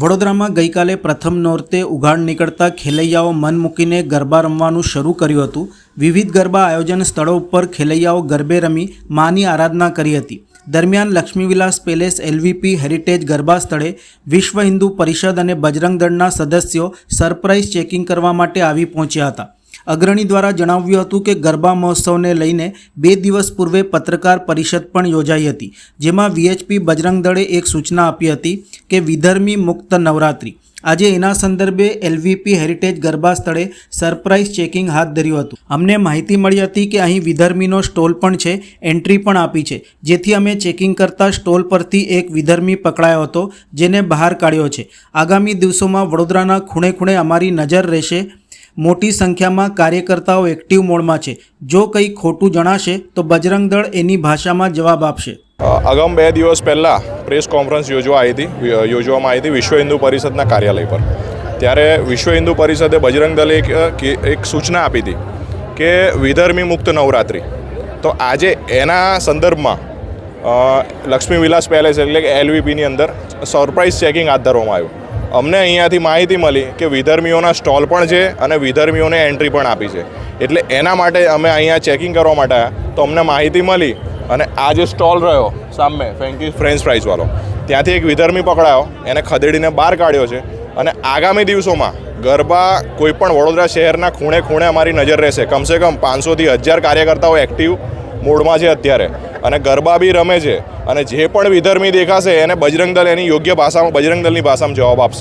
વડોદરામાં ગઈકાલે પ્રથમ નોરતે ઉઘાડ નીકળતા ખેલૈયાઓ મન મૂકીને ગરબા રમવાનું શરૂ કર્યું હતું. વિવિધ ગરબા આયોજન સ્થળો ઉપર ખેલૈયાઓ ગરબે રમી માની આરાધના કરી હતી. દરમિયાન Lakshmi Vilas palace, LVP, heritage garba સ્થળે વિશ્વ હિન્દુ પરિષદ અને બજરંગ દળના સદસ્યો સરપ્રાઇઝ ચેકિંગ કરવા માટે આવી પહોંચ્યા હતા. અગ્રણી દ્વારા જણાવ્યું હતું કે ગરબા મહોત્સવને લઈને બે દિવસ પૂર્વે પત્રકાર પરિષદ પણ યોજાઈ હતી, જેમાં વીએચપી બજરંગ દળે એક સૂચના આપી હતી કે વિધર્મી મુક્ત નવરાત્રિ. આજે એના સંદર્ભે એલવીપી હેરિટેજ ગરબા સ્થળે સરપ્રાઇઝ ચેકિંગ હાથ ધર્યું હતું. અમને માહિતી મળી હતી કે અહીં વિધર્મીનો સ્ટોલ પણ છે, એન્ટ્રી પણ આપી છે, જેથી અમે ચેકિંગ કરતાં સ્ટોલ પરથી એક વિધર્મી પકડાયો હતો, જેને બહાર કાઢ્યો છે. આગામી દિવસોમાં વડોદરાના ખૂણે ખૂણે અમારી નજર રહેશે મોટી સંખ્યામાં કાર્યકર્તાઓ એક્ટિવ મોડમાં છે. જો કંઈ ખોટું જણાશે, તો બજરંગ દળ એની ભાષામાં જવાબ આપશે. અગાઉ બે દિવસ પહેલાં પ્રેસ કોન્ફરન્સ યોજવા આવી હતી યોજવામાં આવી હતી વિશ્વ હિન્દુ પરિષદના કાર્યાલય પર. ત્યારે વિશ્વ હિન્દુ પરિષદે બજરંગ દળે એક એક સૂચના આપી હતી કે વિધર્મી મુક્ત નવરાત્રિ. તો આજે એના સંદર્ભમાં લક્ષ્મી વિલાસ પેલેસ એટલે કે એલવીપીની અંદર સરપ્રાઇઝ ચેકિંગ હાથ ધરવામાં આવ્યું. અમને અહીંયાથી માહિતી મળી કે વિધર્મીઓના સ્ટોલ પણ છે અને વિધર્મીઓને એન્ટ્રી પણ આપી છે. એટલે એના માટે અમે અહીંયા ચેકિંગ કરવા માટે આવ્યા. તો અમને માહિતી મળી અને આ જે સ્ટોલ રહ્યો સામે ફેન્કી ફ્રેન્ચ ફ્રાઈઝવાળો ત્યાંથી એક વિધર્મી પકડાયો. એને ખદેડીને બહાર કાઢ્યો છે. અને આગામી દિવસોમાં ગરબા કોઈપણ વડોદરા શહેરના ખૂણે ખૂણે અમારી નજર રહેશે. કમસે કમ પાંચસોથી હજાર કાર્યકર્તાઓ એક્ટિવ મોડમાં છે અત્યારે. અને ગરબા બી રમે છે. અને જે પણ વિધર્મી દેખાશે એને બજરંગ દળ એની યોગ્ય ભાષામાં બજરંગ દળની ભાષામાં જવાબ આપશે.